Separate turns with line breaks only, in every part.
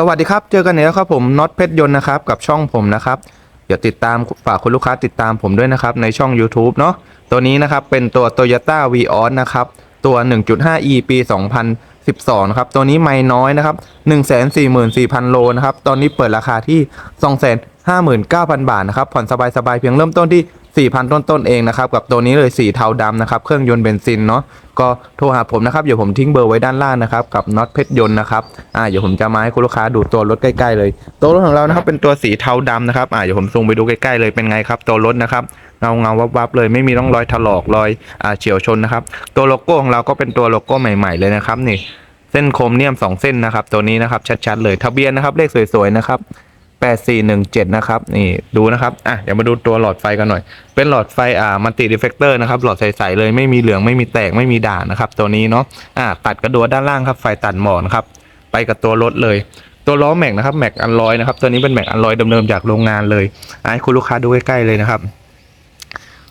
สวัสดีครับ เจอกันอีกแล้วครับผมน็อตเพชรยนต์นะครับกับช่องผมนะครับเดี๋ยวติดตามฝากคุณลูกค้าติดตามผมด้วยนะครับในช่อง YouTube เนาะตัวนี้นะครับเป็นตัว Toyota v ีออนะครับตัว 1.5e ปี 2012นะครับตัวนี้ไม่น้อยนะครับ 144,000 โลนะครับตอนนี้เปิดราคาที่ 259,000 บาทนะครับผ่อนสบายๆเพียงเริ่มต้นที่ 4,000 ต้นๆเองนะครับกับตัวนี้เลยสีเทาดำนะครับเครื่องยนต์เบนซินเนาะก็โทรหาผมนะครับเดี๋ยวผมทิ้งเบอร์ไว้ด้านล่างนะครับกับน็อตเพชรยนต์นะครับอ่าเดี๋ยวผมจะมาให้คุณลูกค้าดูตัวรถใกล้ๆเลยตัวรถของเรานะครับเป็นตัวสีเทาดำนะครับอ่าเดี๋ยวผมซูมไปดูใกล้ๆเลยเป็นไงครับตัวรถนะครับเงาเงาวับวับๆเลยไม่มีร่องรอยถลอกรอยอ่าเฉียวชนนะครับตัวโลโก้ของเราก็เป็นตัวโลโก้ใหม่ ๆเลยนะครับนี่เส้นโครเนียม 2 เส้นนะครับตัวนี้นะครับชัดๆเลยทะเบียนนะครับเลขสวยๆนะครับ 8417 นะครับนี่ดูนะครับอะเดี๋ยวมาดูตัวหลอดไฟกันหน่อย เป็นหลอดไฟอ่ามัลติดีเฟกเตอร์นะครับหลอดใสๆเลยไม่มีเหลืองไม่มีแตกไม่มีด่างนะครับตัวนี้เนาะอ่าตัดกระดัวด้านล่างครับไฟตัดหมอนครับไปกับตัวรถเลย ตัวล้อแม็กนะครับแม็กอันลอยนะครับตัวนี้เป็นแม็กอันลอยเดิมๆจากโรงงานเลยอะให้คุณลูกค้าดูใกล้ๆเลยนะครับ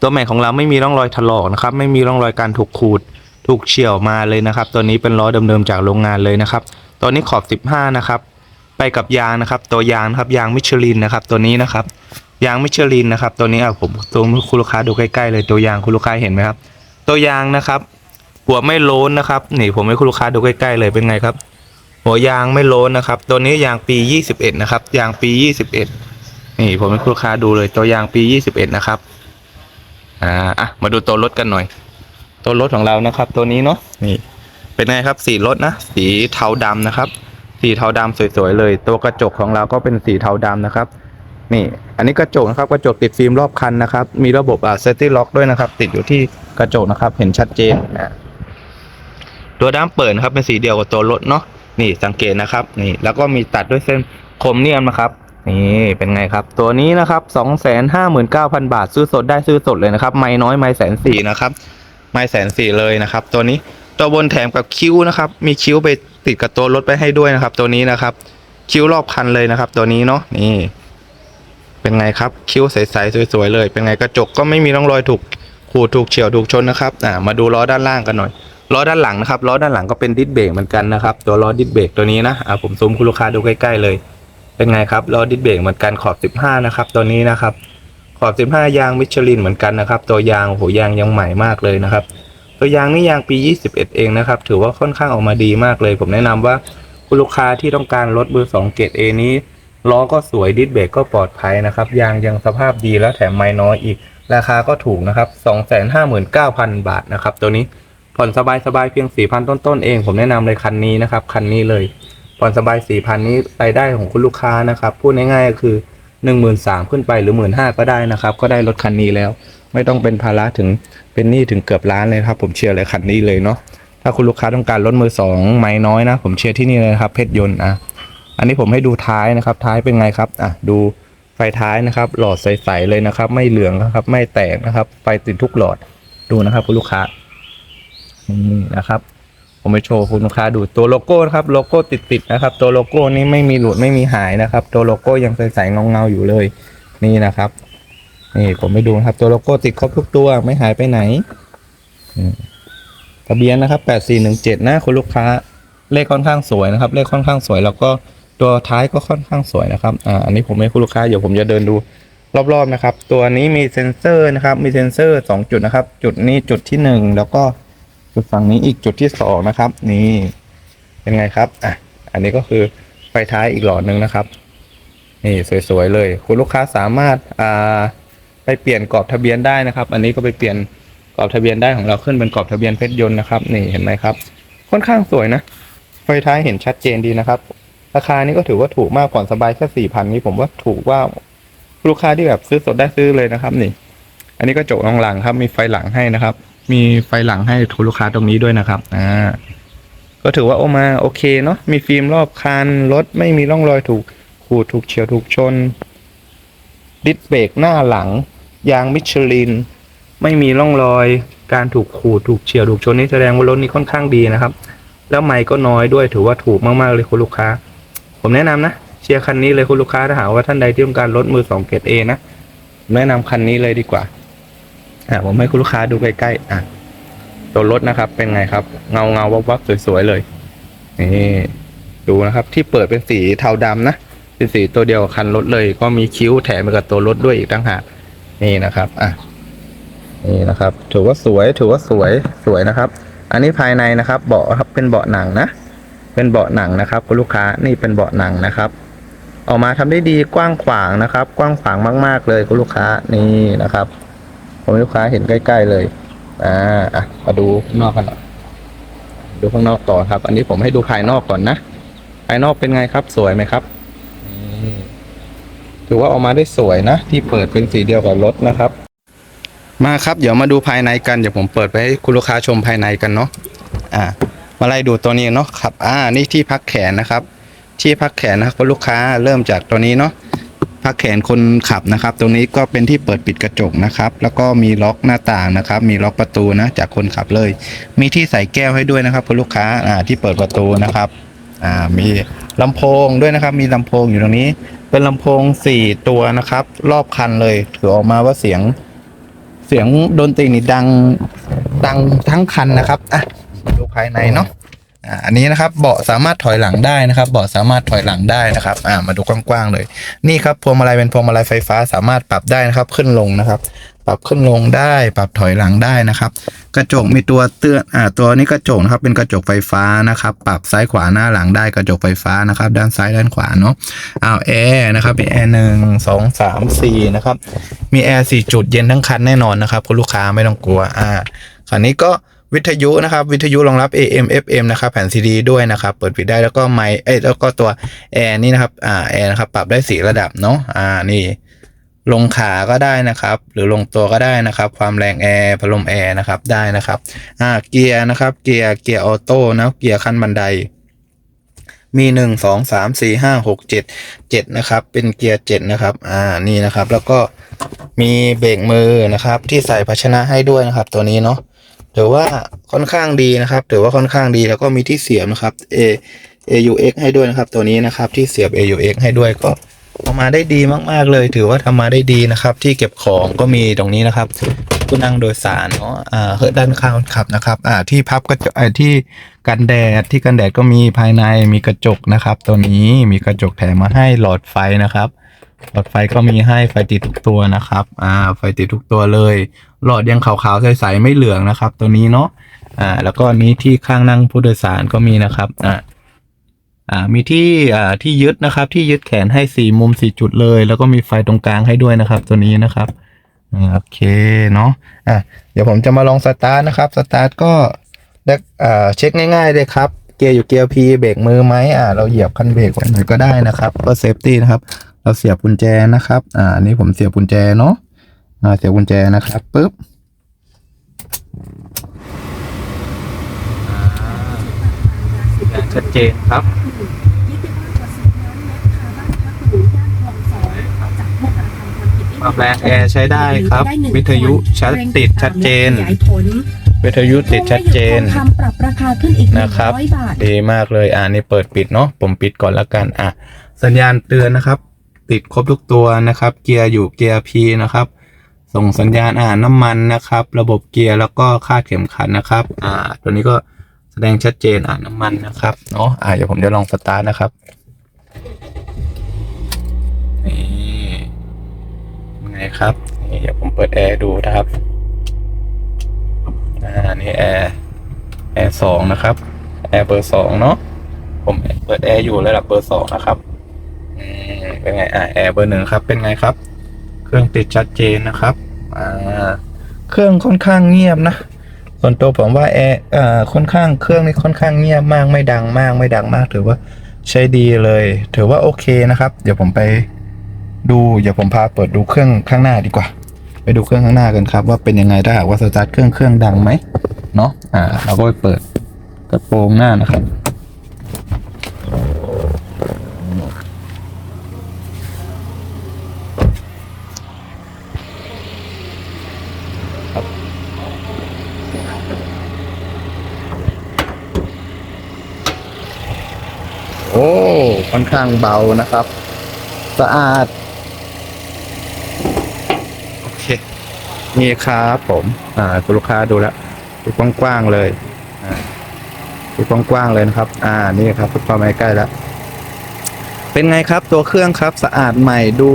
ตัวแม็กของเราไม่มีร่องรอยถลอกนะครับไม่มีร่องรอยการถูกขูดถูกเฉี่ยวมาเลยนะครับ ตัวนี้เป็นล้อเดิมๆจากโรงงานเลยนะครับตัวนี้ขอบ 15 นะครับ ไปกับยางนะครับ ตัวยางนะครับยางมิชลินนะครับ ตัวนี้นะครับ ยางมิชลินนะครับ ตัวนี้อะผมตัวคุณลูกค้าดูใกล้ๆเลยตัวยางคุณลูกค้าเห็นไหมครับ ตัวยางนะครับ หัวไม่โล้นนะครับนี่ผมให้คุณลูกค้าดูใกล้ๆเลยเป็นไงครับ หัวยางไม่โล้นนะครับ ตัวนี้ยางปี 21 นะครับ ยางปี 21 นี่ผมให้คุณลูกค้าดูเลยตัวยางปี 21 นะครับอ่าอะมาดูตัวรถกันหน่อย ตัวรถของเรานะครับ ตัวนี้เนาะนี่ เป็นไงครับสีรถนะ สีเทาดำนะครับ สีเทาดำสวยๆเลย ตัวกระจกของเราก็เป็นสีเทาดำนะครับ นี่ อันนี้กระจกนะครับกระจกติดฟิล์มรอบคันนะครับ มีระบบอ่าเซฟตี้ล็อกด้วยนะครับ ติดอยู่ที่กระจกนะครับ เห็นชัดเจนนะตัวด้ามเปิดนะครับเป็นสีเดียวกับตัวรถเนาะนี่สังเกตนะครับ นี่ แล้วก็มีตัดด้วยเส้นโครเมียมนะครับนี่เป็นไงครับ ตัวนี้นะครับสองแสนห้าหมื่นเก้าพันบาทซื้อสดได้ซื้อสดเลยนะครับ ไม่น้อยไม่แสนสี่นะครับ ไม่แสนสี่เลยนะครับ ตัวนี้ตัวบนแถมกับคิ้วนะครับ มีคิ้วไป ติดกับตัวรถไปให้ด้วยนะครับ ตัวนี้นะครับ คิ้วรอบคันเลยนะครับ ตัวนี้เนาะนี่ เป็นไงครับคิ้วใสๆสวยๆเลย เป็นไงกระจกก็ไม่มีร่องรอยถูกขูดถูกเฉียวถูกชนนะครับอ่ามาดูล้อด้านล่างกันหน่อยล้อด้านหลังนะครับล้อด้านหลังก็เป็นดิสเบรกเหมือนกันนะครับ ตัวล้อดิสเบรกตัวนี้นะอ่าผมซูมคุณลูกค้าดูใกล้ๆเลย เป็นไงครับล้อดิสเบรกเหมือนกันขอบ 15 นะครับ ตัวนี้นะครับ ขอบ 15 ยางมิชลินเหมือนกันนะครับ ตัวยางโอ้โหยางยังใหม่มากเลยนะครับ ตัวยางนี่ยางปี 21 เองนะครับ ถือว่าค่อนข้างออกมาดีมากเลย ผมแนะนำว่าคุณลูกค้าที่ต้องการรถเบอร์2เกรด A นี้ล้อก็สวยดิสเบรกก็ปลอดภัยนะครับ ยางยังสภาพดีแล้วแถมไม่น้อยอีก ราคาก็ถูกนะครับ 259,000 บาทนะครับ ตัวนี้ผ่อนสบายๆเพียง 4,000 ต้นๆเอง ผมแนะนำเลยคันนี้นะครับคันนี้เลย ผ่อนสบาย 4,000 นี้รายได้ของคุณลูกค้านะครับพูดง่ายๆก็คือ 13,000 ขึ้นไปหรือ 15,000 ก็ได้นะครับ ก็ได้รถคันนี้แล้ว ไม่ต้องเป็นภาระถึงเป็นหนี้ถึงเกือบล้านเลยครับ ผมเชียร์เลยคันนี้เลยเนาะถ้าคุณลูกค้าต้องการรถมือสองไม่น้อยนะ ผมเชียร์ที่นี่เลยครับเพชรยนต์อะอันนี้ผมให้ดูท้ายนะครับ ท้ายเป็นไงครับอะดูไฟท้ายนะครับ หลอดใสๆเลยนะครับ ไม่เหลืองนะครับ ไม่แตกนะครับ ไฟติดทุกหลอดดูนะครับคุณลูกค้านี่นะครับ ผมไปโชว์คุณลูกค้าดูตัวโลโก้นะครับโลโก้ติดๆนะครับ ตัวโลโก้นี้ไม่มีหลุดไม่มีหายนะครับ ตัวโลโก้ยังใสๆเงาๆอยู่เลย นี่นะครับ นี่ผมไปดูนะครับ ตัวโลโก้ติดครบทุกตัวไม่หายไปไหนทะเบียนนะครับ 8417 นะคุณลูกค้า เลขค่อนข้างสวยนะครับ เลขค่อนข้างสวย แล้วก็ตัวท้ายก็ค่อนข้างสวยนะครับ อ่า อันนี้ผมให้คุณลูกค้า เดี๋ยวผมจะเดินดูรอบๆนะครับ ตัวนี้มีเซ็นเซอร์นะครับ มีเซ็นเซอร์ 2 จุดนะครับ จุดนี้จุดที่ 1 แล้วก็จุดฝั่งนี้อีกจุดที่ 2 นะครับ นี่เป็นไงครับ อะ อันนี้ก็คือไฟท้ายอีกหลอดหนึ่งนะครับ นี่สวยๆเลย คุณลูกค้าสามารถ อ่า ไปเปลี่ยนกรอบทะเบียนได้นะครับ อันนี้ก็ไปเปลี่ยนกรอบทะเบียนได้ของเราขึ้นเป็นกรอบทะเบียนเพชรยนต์นะครับ นี่เห็นไหมครับ ค่อนข้างสวยนะ ไฟท้ายเห็นชัดเจนดีนะครับ ราคานี้ก็ถือว่าถูกมากผ่อนสบายแค่สี่พันนี้ผมว่าถูกว่าลูกค้าที่แบบซื้อสดได้ซื้อเลยนะครับ นี่ อันนี้ก็จกหลังครับ มีไฟหลังให้นะครับ มีไฟหลังให้ทุกลูกค้าตรงนี้ด้วยนะครับ อ่า ก็ถือว่าโอมาโอเคเนาะ มีฟิล์มรอบคันรถไม่มีร่องรอยถูกขูดถูกเฉียวถูกชน ดิสเบรกหน้าหลัง ยางมิชลิน ไม่มีร่องรอยการถูกขูดถูกเฉียวถูกชนนี่แสดงว่ารถนี้ค่อนข้างดีนะครับ แล้วไม่ก็น้อยด้วยถือว่าถูกมากๆเลยคุณลูกค้า ผมแนะนำนะเชียร์คันนี้เลยคุณลูกค้าถ้าหากว่าท่านใดที่ต้องการรถมือสองเกรดเอนะแนะนำคันนี้เลยดีกว่าอะผมให้คุณลูกค้าดูใกล้ๆอะตัวรถนะครับ เป็นไงครับ เงาเงาวับวับสวยๆเลยนี่ดูนะครับ ที่เปิดเป็นสีเทาดำนะเป็นสีตัวเดียวกับคันรถเลย ก็มีคิ้วแถมไปกับตัวรถด้วยอีกต่างหาก นี่นะครับอะนี่นะครับ ถือว่าสวยถือว่าสวยสวยนะครับ อันนี้ภายในนะครับ เบาะครับเป็นเบาะหนังนะ เป็นเบาะหนังนะครับคุณลูกค้านี่เป็นเบาะหนังนะครับ ออกมาทำได้ดีกว้างขวางนะครับ กว้างขวางมาก ๆ เลยคุณลูกค้านี่นะครับผมลูกค้าเห็นใกล้ ๆ เลยอ่าอะมาดูข้างนอกกันหน่อยดูข้างนอกต่อครับ อันนี้ผมให้ดูภายนอกก่อนนะภายนอกเป็นไงครับ สวยไหมครับนี่ ถือว่าออกมาได้สวยนะ ที่เปิดเป็นสีเดียวกับรถนะครับ มาครับเดี๋ยวมาดูภายในกันเดี๋ยวผมเปิดไปให้คุณลูกค้าชมภายในกันเนาะอ่ามาไล่ดูตัวนี้เนาะครับอ่านี่ที่พักแขนนะครับ ที่พักแขนนะครับคุณลูกค้าเริ่มจากตัวนี้เนาะพักแขนคนขับนะครับ ตรงนี้ก็เป็นที่เปิดปิดกระจกนะครับ แล้วก็มีล็อกหน้าต่างนะครับ มีล็อกประตูนะจากคนขับเลย มีที่ใส่แก้วให้ด้วยนะครับคุณลูกค้าอ่าที่เปิดประตูนะครับอ่ามีลำโพงด้วยนะครับ มีลำโพงอยู่ตรงนี้ เป็นลำโพงสี่ตัวนะครับ รอบคันเลย ถือออกมาว่าเสียง เสียงดนตรีนี่ดัง ดังทั้งคันนะครับอะมาดูภายในเนาะอ่าอันนี้นะครับเบาะสามารถถอยหลังได้นะครับ เบาะสามารถถอยหลังได้นะครับ อ่ามาดูกว้างๆเลย นี่ครับพวงมาลัยเป็นพวงมาลัยไฟฟ้าสามารถปรับได้นะครับ ขึ้นลงนะครับ ปรับขึ้นลงได้ ปรับถอยหลังได้นะครับ กระจกมีตัวเตือนอ่าตัวนี้กระจกนะครับเป็นกระจกไฟฟ้านะครับ ปรับซ้ายขวาหน้าหลังได้กระจกไฟฟ้านะครับ ด้านซ้ายด้านขวาเนาะอ้าวแอร์นะครับมีแอร์หนึ่งสองสามสี่นะครับ มีแอร์สี่จุดเย็นทั้งคันแน่นอนนะครับคุณลูกค้าไม่ต้องกลัวอ่าคันนี้ก็วิทยุนะครับ วิทยุรองรับ AM FM นะครับ แผ่นซีดีด้วยนะครับ เปิดปิดได้แล้วก็ไมค์เอ้แล้วก็ตัวแอร์นี่นะครับ อ่าแอร์นะครับ ปรับได้สีระดับเนาะอ่านี่ ลงขาก็ได้นะครับ หรือลงตัวก็ได้นะครับ ความแรงแอร์พัดลมแอร์นะครับได้นะครับอ่าเกียร์นะครับ เกียร์เกียร์ออโต้นะเกียร์ขั้นบันได มีหนึ่งสองสามสี่ห้าหกเจ็ดเจ็ดนะครับ เป็นเกียร์เจ็ดนะครับอ่านี่นะครับ แล้วก็มีเบรกมือนะครับ ที่ใส่ภาชนะให้ด้วยนะครับ ตัวนี้เนาะถือว่าค่อนข้างดีนะครับถือว่าค่อนข้างดีแล้วก็มีที่เสียบนะครับ A AUX ให้ด้วยนะครับ ตัวนี้นะครับที่เสียบ AUX ให้ด้วยก็ ออกมาได้ดีมากๆเลย ถือว่าทำมาได้ดีนะครับ ที่เก็บของก็มีตรงนี้นะครับผู้นั่งโดยสารเนาะอ่าเฮิร์ด้านข้างคนขับนะครับ อ่าที่พับกระจกที่กันแดดที่กันแดดก็มีภายในมีกระจกนะครับ ตัวนี้มีกระจกแถมมาให้หลอดไฟนะครับ หลอดไฟก็มีให้ไฟติดทุกตัวนะครับ อ่า ไฟติดทุกตัวเลย หลอดยังขาวๆใสๆไม่เหลืองนะครับ ตัวนี้เนาะอ่า แล้วก็นนี้ที่ข้างนั่งผู้โดยสารก็มีนะครับ อ่า อ่ามีที่อ่าที่ยึดนะครับ ที่ยึดแขนให้สี่มุมสี่จุดเลย แล้วก็มีไฟตรงกลางให้ด้วยนะครับ ตัวนี้นะครับอ่าโอเคเนาะอะเดี๋ยวผมจะมาลองสตาร์ทนะครับสตาร์ทก็ได้อ่าเช็คง่ายๆเลยครับเกียร์อยู่เกียร์ P เบรกมือไหมอ่าเราเหยียบคันเบรกไว้หน่อยก็ได้นะครับก็เซฟตี้นะครับ เราเสียบกุญแจนะครับ อ่านนี้ผมเสียบกุญแจเนาะอ่าเสียบกุญแจนะครับปุ๊บ ชัดเจนครับความแรงแอร์ใช้ได้ครับ วิทยุชัดติดชัดเจน วิทยุติดชัดเจน
ทำปรับราคาขึ้นอีก
นะครับ
ร้อยบาท
ดีมากเลยอ่านี่เปิดปิดเนาะผมปิดก่อนละกันอะสัญญาณเตือนนะครับ ติดครบทุกตัวนะครับ เกียร์อยู่เกียร์ P นะครับ ส่งสัญญาณอ่านน้ำมันนะครับ ระบบเกียร์แล้วก็คาดเข็มขัดนะครับ อ่า ตัวนี้ก็ แสดงชัดเจนอ่านน้ำมันนะครับเนาะอ่าเดี๋ยวผมจะลองสตาร์ทนะครับนี่ไงครับนี่เดี๋ยวผมเปิดแอร์ดูนะครับอ่านี่แอร์แอร์สองนะครับแอร์เบอร์สองเนาะผมเปิดแอร์อยู่ระดับเบอร์สองนะครับอืมเป็นไงอ่าแอร์เบอร์หนึ่งครับเป็นไงครับ เครื่องติดชัดเจนนะครับอ่าเครื่องค่อนข้างเงียบนะ ส่วนตัวผมว่าแอร์อ่าค่อนข้างเครื่องนี่ค่อนข้างเงียบมากไม่ดังมากไม่ดังมาก ถือว่าใช้ดีเลย ถือว่าโอเคนะครับ เดี๋ยวผมไปดูเดี๋ยวผมพาเปิดดูเครื่องข้างหน้าดีกว่า ไปดูเครื่องข้างหน้ากันครับ ว่าเป็นยังไงถ้าหากว่าสตาร์ทเครื่องเครื่องดังไหมเนาะอ่าเราก็ไปเปิดกระโปรงหน้านะครับ โอ้ ค่อนข้างเบานะครับ สะอาด โอเค นี่ครับผม อ่าคุณลูกค้าดูแล้วดูกว้างๆเลย อ่าดูกว้างๆเลยนะครับ อ่า นี่ครับเข้ามาใกล้แล้ว เป็นไงครับตัวเครื่องครับสะอาดใหม่ดู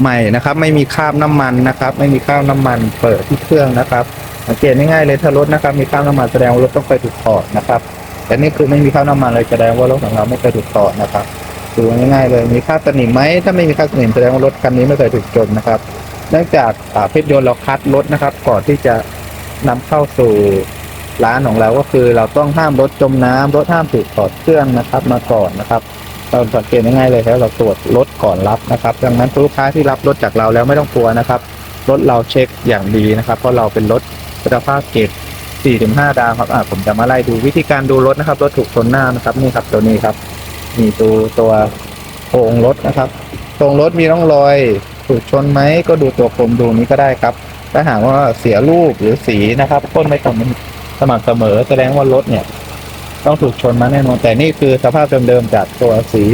ใหม่นะครับ ไม่มีคราบน้ำมันนะครับ ไม่มีคราบน้ำมันเปิดที่เครื่องนะครับสังเกตง่ายๆเลยถ้ารถนะครับ มีคราบน้ำมันแสดงว่ารถต้องไปถูกถอดนะครับ แต่นี่คือไม่มีคราน้ำมันเลยแสดงว่ารถของเราไม่เคยถูกถอนะครับดูง่ายๆเลยมีคราสนิมไหมถ้าไม่มีคราสนิมแสดงว่ารถคันนี้ไม่เคยถูกจนนะครับเนื่องจากเพชรยนต์เราคัดรถนะครับ ก่อนที่จะนำเข้าสู่ร้านของเราก็คือ เราต้องห้ามรถจมน้ำรถห้ามถูกถอดเครื่องนะครับ มาก่อนนะครับเราสังเกตง่ายๆเลยครับเราตรวจรถก่อนรับนะครับ ดังนั้นลูกค้าที่รับรถจากเราแล้วไม่ต้องกลัวนะครับรถเราเช็คอย่างดีนะครับ เพราะเราเป็นรถคุณภาพเกรด 4-5 ดาวครับอ่าผมจะมาไล่ดูวิธีการดูรถนะครับ รถถูกชนหน้านะครับ นี่ครับตัวนี้ครับนี่ดูตัวโครงรถนะครับโครงรถมีร่องรอยถูกชนไหมก็ดูตัวโคมดูนี้ก็ได้ครับ ถ้าหากว่าเสียรูปหรือสีนะครับพ่นไม่ตรงสม่ำเสมอแสดงว่ารถเนี่ย ต้องถูกชนมาแน่นอนแต่นี่คือสภาพเดิมๆจากตัวสี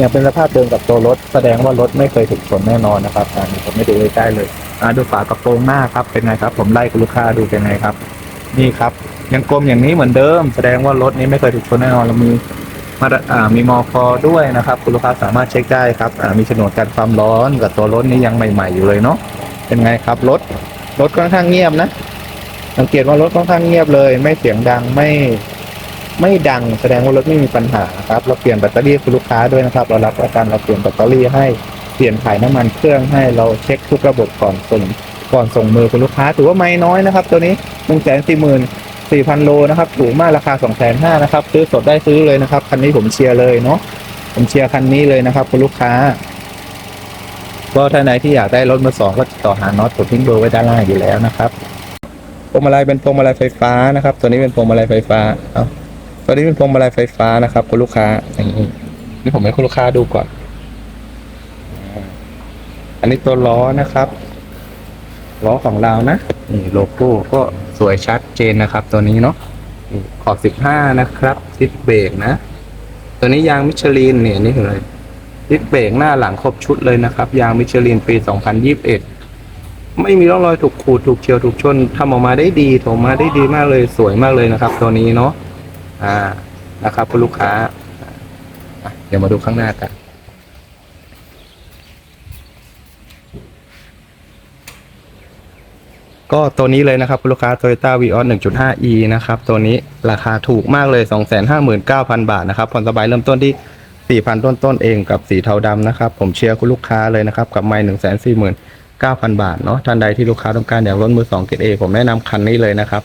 ยังเป็นสภาพเดิมกับตัวรถ แสดงว่ารถไม่เคยถูกชนแน่นอนนะครับอันนี้ผมไม่ดูใกล้เลยอ่าดูฝากระโปรงหน้าครับเป็นไงครับ ผมไล่คุณลูกค้าดูเป็นไงครับ นี่ครับ ยังกลมอย่างนี้เหมือนเดิม แสดงว่ารถนี้ไม่เคยถูกชนแน่นอนเรามีมาตรอ่ามีมอคอด้วยนะครับ คุณลูกค้าสามารถเช็คได้ครับอ่ามีฉนดกันความร้อนกับตัวรถนี้ยังใหม่ ๆ อยู่เลยเนาะเป็นไงครับรถรถค่อนข้างเงียบนะสังเกตว่ารถค่อนข้างเงียบเลย ไม่เสียงดังไม่ไม่ดังแสดงว่ารถไม่มีปัญหาครับ เราเปลี่ยนแบตเตอรี่คุณลูกค้าด้วยนะครับ เรารับประกันเราเปลี่ยนแบตเตอรี่ให้เปลี่ยนถ่ายน้ำมันเครื่องให้เราเช็คทุกระบบก่อนส่งก่อนส่งมือคุณลูกค้าถือว่าไม่น้อยนะครับ ตัวนี้ หนึ่งแสนสี่หมื่นสี่พันโลนะครับถูกมากราคาสองแสนห้านะครับ ซื้อสดได้ซื้อเลยนะครับ คันนี้ผมเชียร์เลยเนาะผมเชียร์คันนี้เลยนะครับ คุณลูกค้า ก็ท่านใดที่อยากได้รถมือสองก็ติดต่อหาน็อตผมทิ้งเบอร์ไว้ด้านล่างอยู่แล้วนะครับพวงมาลัยเป็นพวงมาลัยไฟฟ้านะครับ ตัวนี้เป็นพวงมาลัยไฟฟ้าเอาตัวนี้เป็นพวงมาลัยไฟฟ้านะครับ คุณลูกค้าอย่างนี้นี่ผมให้คุณลูกค้าดูก่อน อันนี้ตัวล้อนะครับ ล้อของเรานะ นี่โลโก้ก็สวยชัดเจนนะครับ ตัวนี้เนาะขอบสิบห้านะครับซิดเบรกนะ ตัวนี้ยางมิชลินเนี่ยนี่คืออะไรซิดเบรกหน้าหลังครบชุดเลยนะครับ ยางมิชลินปีสองพันยี่สิบเอ็ดไม่มีร่องรอยถูกขูดถูกเฉียวถูกชนทำออกมาได้ดีถออกมาได้ดีมากเลยสวยมากเลยนะครับ ตัวนี้เนาะอ่านะครับคุณลูกค้าเดี๋ยวมาดูข้างหน้ากัน ก็ตัวนี้เลยนะครับคุณลูกค้า Toyota Vios 1.5e นะครับ ตัวนี้ราคาถูกมากเลย 259,000 บาทนะครับผ่อนสบายเริ่มต้นที่ 4,000 ต้นต้นเองกับสีเทาดำนะครับ ผมเชียร์คุณลูกค้าเลยนะครับ กับไมล์149,000 บาทเนาะท่านใดที่ลูกค้าต้องการอยากรถมือ2เกรด A ผมแนะนำคันนี้เลยนะครับ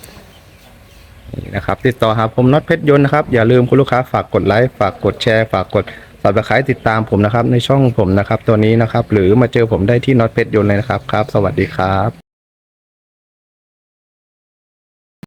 นี่นะครับติดต่อหาผมน็อตเพชรยนต์นะครับอย่าลืมคุณลูกค้าฝากกดไลค์ฝากกดแชร์ฝากกด subscribe ติดตามผมนะครับในช่องผมนะครับตัวนี้นะครับหรือมาเจอผมได้ที่น็อตเพชรยนต์เลยนะครับครับ สวัสดีครับ